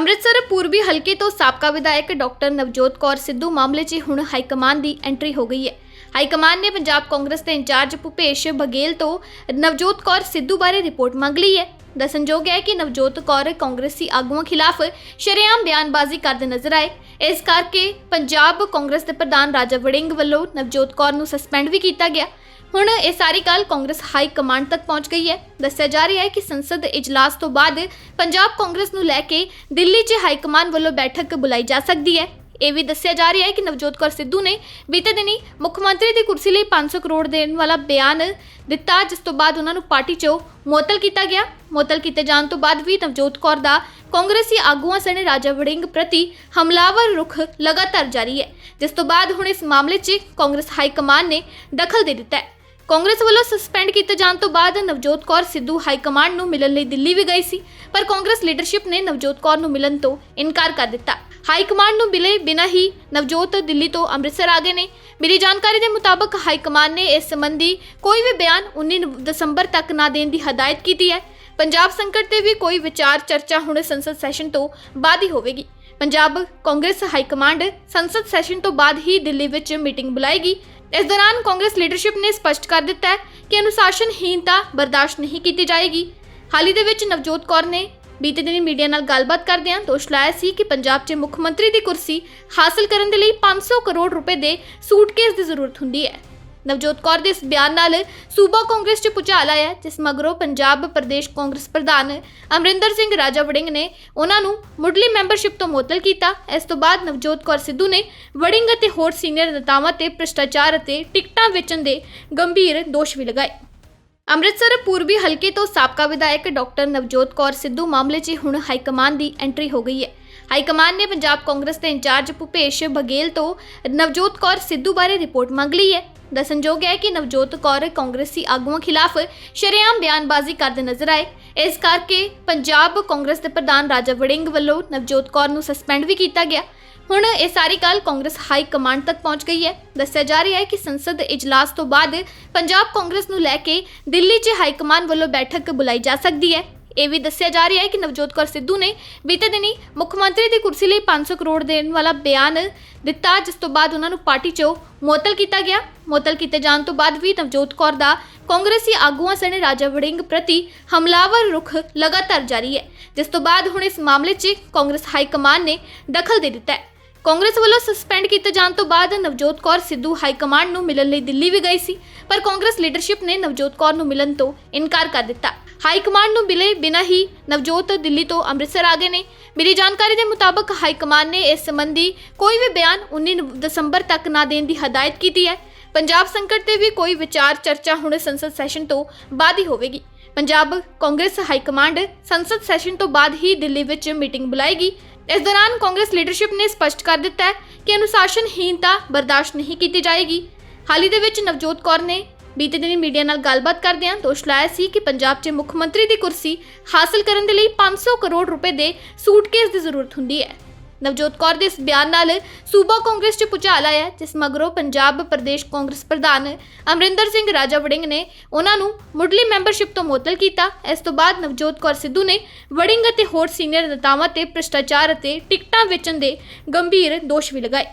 ਅੰਮ੍ਰਿਤਸਰ ਪੂਰਬੀ ਹਲਕੇ ਤੋਂ ਸਾਬਕਾ ਵਿਧਾਇਕ ਡਾਕਟਰ ਨਵਜੋਤ ਕੌਰ ਸਿੱਧੂ ਮਾਮਲੇ 'ਚ ਹੁਣ ਹਾਈਕਮਾਨ ਦੀ ਐਂਟਰੀ ਹੋ ਗਈ ਹੈ। ਹਾਈਕਮਾਨ ਨੇ ਪੰਜਾਬ ਕਾਂਗਰਸ ਦੇ ਇੰਚਾਰਜ ਭੁਪੇਸ਼ ਬਘੇਲ ਤੋਂ ਨਵਜੋਤ ਕੌਰ ਸਿੱਧੂ ਬਾਰੇ ਰਿਪੋਰਟ ਮੰਗ ਲਈ ਹੈ। ਦੱਸਣਯੋਗ ਹੈ ਕਿ ਨਵਜੋਤ ਕੌਰ ਕਾਂਗਰਸੀ ਆਗੂਆਂ ਖਿਲਾਫ ਸ਼ਰੇਆਮ ਬਿਆਨਬਾਜ਼ੀ ਕਰਦੇ ਨਜ਼ਰ ਆਏ। ਇਸ ਕਰਕੇ ਪੰਜਾਬ ਕਾਂਗਰਸ ਦੇ ਪ੍ਰਧਾਨ ਰਾਜਾ ਵੜਿੰਗ ਵੱਲੋਂ ਨਵਜੋਤ ਕੌਰ ਨੂੰ ਸਸਪੈਂਡ ਵੀ ਕੀਤਾ ਗਿਆ। ਹੁਣ ਇਹ ਸਾਰੀ ਗੱਲ ਕਾਂਗਰਸ ਹਾਈ ਕਮਾਂਡ ਤੱਕ ਪਹੁੰਚ ਗਈ ਹੈ। ਦੱਸਿਆ ਜਾ ਰਿਹਾ ਹੈ ਕਿ ਸੰਸਦ ਇਜਲਾਸ ਤੋਂ ਬਾਅਦ ਪੰਜਾਬ ਕਾਂਗਰਸ ਨੂੰ ਲੈ ਕੇ ਦਿੱਲੀ 'ਚ ਹਾਈ ਕਮਾਂਡ ਵੱਲੋਂ ਬੈਠਕ ਬੁਲਾਈ ਜਾ ਸਕਦੀ ਹੈ। ਇਹ ਵੀ ਦੱਸਿਆ ਜਾ ਰਿਹਾ ਹੈ ਕਿ ਨਵਜੋਤ ਕੌਰ ਸਿੱਧੂ ਨੇ ਬੀਤੇ ਦਿਨੀ ਮੁੱਖ ਮੰਤਰੀ ਦੀ ਕੁਰਸੀ ਲਈ 500 ਕਰੋੜ ਦੇਣ ਵਾਲਾ ਬਿਆਨ ਦਿੱਤਾ, ਜਿਸ ਤੋਂ ਬਾਅਦ ਉਹਨਾਂ ਨੂੰ ਪਾਰਟੀ 'ਚੋਂ ਮੁਅੱਤਲ ਕੀਤਾ ਗਿਆ। ਮੁਅੱਤਲ ਕੀਤੇ ਜਾਣ ਤੋਂ ਬਾਅਦ ਵੀ ਨਵਜੋਤ ਕੌਰ ਦਾ ਕਾਂਗਰਸੀ ਆਗੂਆਂ ਸਣੇ ਰਾਜਾ ਵੜਿੰਗ ਪ੍ਰਤੀ ਹਮਲਾਵਰ ਰੁਖ ਲਗਾਤਾਰ ਜਾਰੀ ਹੈ। ਜਿਸ ਤੋਂ ਬਾਅਦ ਹੁਣ ਇਸ ਮਾਮਲੇ 'ਚ ਕਾਂਗਰਸ ਹਾਈ ਕਮਾਨ ਨੇ ਦਖਲ ਦੇ ਦਿੱਤਾ ਹੈ। ਕਾਂਗਰਸ ਵੱਲੋਂ ਸਸਪੈਂਡ ਕੀਤੇ ਜਾਣ ਤੋਂ ਬਾਅਦ ਨਵਜੋਤ ਕੌਰ ਸਿੱਧੂ ਹਾਈ ਕਮਾਂਡ ਨੂੰ ਮਿਲਣ ਲਈ ਦਿੱਲੀ ਵੀ ਗਈ ਸੀ, ਪਰ ਕਾਂਗਰਸ ਲੀਡਰਸ਼ਿਪ ਨੇ ਨਵਜੋਤ ਕੌਰ ਨੂੰ ਮਿਲਣ ਤੋਂ ਇਨਕਾਰ ਕਰ ਦਿੱਤਾ। ਹਾਈ ਕਮਾਂਡ ਨੂੰ ਮਿਲੇ ਬਿਨਾਂ ਹੀ ਨਵਜੋਤ ਦਿੱਲੀ ਤੋਂ ਅੰਮ੍ਰਿਤਸਰ ਆ ਗਏ ਨੇ। ਮੇਰੀ ਜਾਣਕਾਰੀ ਦੇ ਮੁਤਾਬਕ ਹਾਈ ਕਮਾਂਡ ਨੇ ਇਸ ਸੰਬੰਧੀ ਕੋਈ ਵੀ ਬਿਆਨ 19 ਦਸੰਬਰ ਤੱਕ ਨਾ ਦੇਣ ਦੀ ਹਦਾਇਤ ਕੀਤੀ ਹੈ। ਪੰਜਾਬ ਸੰਕਟ ਤੇ ਵੀ ਕੋਈ ਵਿਚਾਰ ਚਰਚਾ ਹੁਣ ਸੰਸਦ ਸੈਸ਼ਨ ਤੋਂ ਬਾਅਦ ਹੀ ਹੋਵੇਗੀ। ਪੰਜਾਬ ਕਾਂਗਰਸ ਹਾਈ ਕਮਾਂਡ ਸੰਸਦ ਸੈਸ਼ਨ ਤੋਂ ਬਾਅਦ ਹੀ ਦਿੱਲੀ ਵਿੱਚ ਮੀਟਿੰਗ ਬੁਲਾਏਗੀ। ਇਸ ਦੌਰਾਨ ਕਾਂਗਰਸ ਲੀਡਰਸ਼ਿਪ ਨੇ ਸਪਸ਼ਟ ਕਰ ਦਿੱਤਾ ਹੈ ਕਿ ਅਨੁਸ਼ਾਸਨਹੀਨਤਾ ਬਰਦਾਸ਼ਤ ਨਹੀਂ ਕੀਤੀ ਜਾਏਗੀ। ਹਾਲ ਹੀ ਦੇ ਵਿੱਚ ਨਵਜੋਤ ਕੌਰ ਨੇ ਬੀਤੇ ਦਿਨੀ ਮੀਡੀਆ ਨਾਲ ਗੱਲਬਾਤ ਕਰਦਿਆਂ ਦੋਸ਼ ਲਾਇਆ ਸੀ ਕਿ ਪੰਜਾਬ 'ਚ ਮੁੱਖ ਮੰਤਰੀ ਦੀ ਕੁਰਸੀ ਹਾਸਲ ਕਰਨ ਦੇ ਲਈ 500 ਕਰੋੜ ਰੁਪਏ ਦੇ ਸੂਟਕੇਸ ਦੀ ਜ਼ਰੂਰਤ ਹੁੰਦੀ ਹੈ। ਨਵਜੋਤ ਕੌਰ ਦੇ ਇਸ ਬਿਆਨ ਨਾਲ ਸੂਬਾ ਕਾਂਗਰਸ 'ਚ ਭੁਚਾਲ ਆਇਆ ਜਿਸ ਮਗਰੋਂ ਪੰਜਾਬ ਪ੍ਰਦੇਸ਼ ਕਾਂਗਰਸ ਪ੍ਰਧਾਨ ਅਮਰਿੰਦਰ ਸਿੰਘ ਰਾਜਾ ਵੜਿੰਗ ਨੇ ਉਹਨਾਂ ਨੂੰ ਮੁੱਢਲੀ ਮੈਂਬਰਸ਼ਿਪ ਤੋਂ ਮੁਅੱਤਲ ਕੀਤਾ। ਇਸ ਤੋਂ ਬਾਅਦ ਨਵਜੋਤ ਕੌਰ ਸਿੱਧੂ ਨੇ ਵੜਿੰਗ ਅਤੇ ਹੋਰ ਸੀਨੀਅਰ ਨੇਤਾਵਾਂ ਤੇ ਭ੍ਰਿਸ਼ਟਾਚਾਰ ਅਤੇ ਟਿਕਟਾਂ ਵੇਚਣ ਦੇ ਗੰਭੀਰ ਦੋਸ਼ ਵੀ ਲਗਾਏ। ਅੰਮ੍ਰਿਤਸਰ ਪੂਰਬੀ ਹਲਕੇ ਤੋਂ ਸਾਬਕਾ ਵਿਧਾਇਕ ਡਾਕਟਰ ਨਵਜੋਤ ਕੌਰ ਸਿੱਧੂ ਮਾਮਲੇ 'ਚ ਹੁਣ ਹਾਈਕਮਾਨ ਦੀ ਐਂਟਰੀ ਹੋ ਗਈ ਹੈ। ਹਾਈ ਕਮਾਨ ਨੇ ਪੰਜਾਬ ਕਾਂਗਰਸ ਦੇ ਇੰਚਾਰਜ ਭੁਪੇਸ਼ ਬਘੇਲ ਤੋਂ ਨਵਜੋਤ ਕੌਰ ਸਿੱਧੂ ਬਾਰੇ ਰਿਪੋਰਟ ਮੰਗ ਲਈ ਹੈ। ਦੱਸਣਯੋਗ ਹੈ ਕਿ ਨਵਜੋਤ ਕੌਰ ਕਾਂਗਰਸੀ ਆਗੂਆਂ ਖਿਲਾਫ ਸ਼ਰੇਆਮ ਬਿਆਨਬਾਜ਼ੀ ਕਰਦੇ ਨਜ਼ਰ ਆਏ। ਇਸ ਕਰਕੇ ਪੰਜਾਬ ਕਾਂਗਰਸ ਦੇ ਪ੍ਰਧਾਨ ਰਾਜਾ ਵੜਿੰਗ ਵੱਲੋਂ ਨਵਜੋਤ ਕੌਰ ਨੂੰ ਸਸਪੈਂਡ ਵੀ ਕੀਤਾ ਗਿਆ। ਹੁਣ ਇਹ ਸਾਰੀ ਗੱਲ ਕਾਂਗਰਸ ਹਾਈ ਕਮਾਂਡ ਤੱਕ ਪਹੁੰਚ ਗਈ ਹੈ। ਦੱਸਿਆ ਜਾ ਰਿਹਾ ਹੈ ਕਿ ਸੰਸਦ ਇਜਲਾਸ ਤੋਂ ਬਾਅਦ ਪੰਜਾਬ ਕਾਂਗਰਸ ਨੂੰ ਲੈ ਕੇ ਦਿੱਲੀ 'ਚ ਹਾਈ ਕਮਾਂਡ ਵੱਲੋਂ ਬੈਠਕ ਬੁਲਾਈ ਜਾ ਸਕਦੀ ਹੈ। ਇਹ ਵੀ ਦੱਸਿਆ ਜਾ ਰਿਹਾ ਹੈ ਕਿ ਨਵਜੋਤ ਕੌਰ ਸਿੱਧੂ ਨੇ ਬੀਤੇ ਦਿਨੀ ਮੁੱਖ ਮੰਤਰੀ ਦੀ ਕੁਰਸੀ ਲਈ 500 ਕਰੋੜ ਦੇਣ ਵਾਲਾ ਬਿਆਨ ਦਿੱਤਾ, ਜਿਸ ਤੋਂ ਬਾਅਦ ਉਹਨਾਂ ਨੂੰ ਪਾਰਟੀ 'ਚੋਂ ਮੁਅੱਤਲ ਕੀਤਾ ਗਿਆ। ਮੁਅੱਤਲ ਕੀਤੇ ਜਾਣ ਤੋਂ ਬਾਅਦ ਵੀ ਨਵਜੋਤ ਕੌਰ ਦਾ ਕਾਂਗਰਸੀ ਆਗੂਆਂ ਸਣੇ ਰਾਜਾ ਵੜਿੰਗ ਪ੍ਰਤੀ ਹਮਲਾਵਰ ਰੁਖ ਲਗਾਤਾਰ ਜਾਰੀ ਹੈ, ਜਿਸ ਤੋਂ ਬਾਅਦ ਹੁਣ ਇਸ ਮਾਮਲੇ 'ਚ ਕਾਂਗਰਸ ਹਾਈ ਕਮਾਨ ਨੇ ਦਖਲ ਦੇ ਦਿੱਤਾ ਹੈ। ਕਾਂਗਰਸ ਵੱਲੋਂ ਸਸਪੈਂਡ ਕੀਤੇ ਜਾਣ ਤੋਂ ਬਾਅਦ ਨਵਜੋਤ ਕੌਰ ਸਿੱਧੂ ਹਾਈ ਕਮਾਂਡ ਨੂੰ ਮਿਲਣ ਲਈ ਦਿੱਲੀ ਵੀ ਗਈ ਸੀ, ਪਰ ਕਾਂਗਰਸ ਲੀਡਰਸ਼ਿਪ ਨੇ ਨਵਜੋਤ ਕੌਰ ਨੂੰ ਮਿਲਣ ਤੋਂ ਇਨਕਾਰ ਕਰ ਦਿੱਤਾ। ਹਾਈ ਕਮਾਂਡ ਨੂੰ ਮਿਲੇ ਬਿਨਾਂ ਹੀ ਨਵਜੋਤ ਦਿੱਲੀ ਤੋਂ ਅੰਮ੍ਰਿਤਸਰ ਆ ਗਏ ਨੇ। ਮੇਰੀ ਜਾਣਕਾਰੀ ਦੇ ਮੁਤਾਬਕ ਹਾਈ ਕਮਾਂਡ ਨੇ ਇਸ ਸੰਬੰਧੀ ਕੋਈ ਵੀ ਬਿਆਨ 19 ਦਸੰਬਰ ਤੱਕ ਨਾ ਦੇਣ ਦੀ ਹਦਾਇਤ ਕੀਤੀ ਹੈ। ਪੰਜਾਬ ਸੰਕਟ ਤੇ ਵੀ ਕੋਈ ਵਿਚਾਰ ਚਰਚਾ ਹੁਣ ਸੰਸਦ ਸੈਸ਼ਨ ਤੋਂ ਬਾਅਦ ਹੀ ਹੋਵੇਗੀ। ਪੰਜਾਬ ਕਾਂਗਰਸ ਹਾਈ ਕਮਾਂਡ ਸੰਸਦ ਸੈਸ਼ਨ ਤੋਂ ਬਾਅਦ ਹੀ ਦਿੱਲੀ ਵਿੱਚ ਮੀਟਿੰਗ ਬੁਲਾਏਗੀ। ਇਸ ਦੌਰਾਨ ਕਾਂਗਰਸ ਲੀਡਰਸ਼ਿਪ ਨੇ ਸਪਸ਼ਟ ਕਰ ਦਿੱਤਾ ਹੈ ਕਿ ਅਨੁਸ਼ਾਸਨਹੀਨਤਾ ਬਰਦਾਸ਼ਤ ਨਹੀਂ ਕੀਤੀ ਜਾਏਗੀ। ਹਾਲ ਹੀ ਦੇ ਵਿੱਚ ਨਵਜੋਤ ਕੌਰ ਨੇ ਬੀਤੇ ਦਿਨੀ ਮੀਡੀਆ ਨਾਲ ਗੱਲਬਾਤ ਕਰਦਿਆਂ ਦੋਸ਼ ਲਾਇਆ ਸੀ ਕਿ ਪੰਜਾਬ 'ਚ ਮੁੱਖ ਮੰਤਰੀ ਦੀ ਕੁਰਸੀ ਹਾਸਲ ਕਰਨ ਦੇ ਲਈ 500 ਕਰੋੜ ਰੁਪਏ ਦੇ ਸੂਟਕੇਸ ਦੀ ਜ਼ਰੂਰਤ ਹੁੰਦੀ ਹੈ। ਨਵਜੋਤ ਕੌਰ ਦੇ ਇਸ ਬਿਆਨ ਨਾਲ ਸੂਬਾ ਕਾਂਗਰਸ 'ਚ ਭੁਚਾਲ ਆਇਆ ਜਿਸ ਮਗਰੋਂ ਪੰਜਾਬ ਪ੍ਰਦੇਸ਼ ਕਾਂਗਰਸ ਪ੍ਰਧਾਨ ਅਮਰਿੰਦਰ ਸਿੰਘ ਰਾਜਾ ਵੜਿੰਗ ਨੇ ਉਹਨਾਂ ਨੂੰ ਮੁੱਢਲੀ ਮੈਂਬਰਸ਼ਿਪ ਤੋਂ ਮੁਅੱਤਲ ਕੀਤਾ। ਇਸ ਤੋਂ ਬਾਅਦ ਨਵਜੋਤ ਕੌਰ ਸਿੱਧੂ ਨੇ ਵੜਿੰਗ ਅਤੇ ਹੋਰ ਸੀਨੀਅਰ ਨੇਤਾਵਾਂ ਤੇ ਭ੍ਰਿਸ਼ਟਾਚਾਰ ਅਤੇ ਟਿਕਟਾਂ ਵੇਚਣ ਦੇ ਗੰਭੀਰ ਦੋਸ਼ ਵੀ ਲਗਾਏ।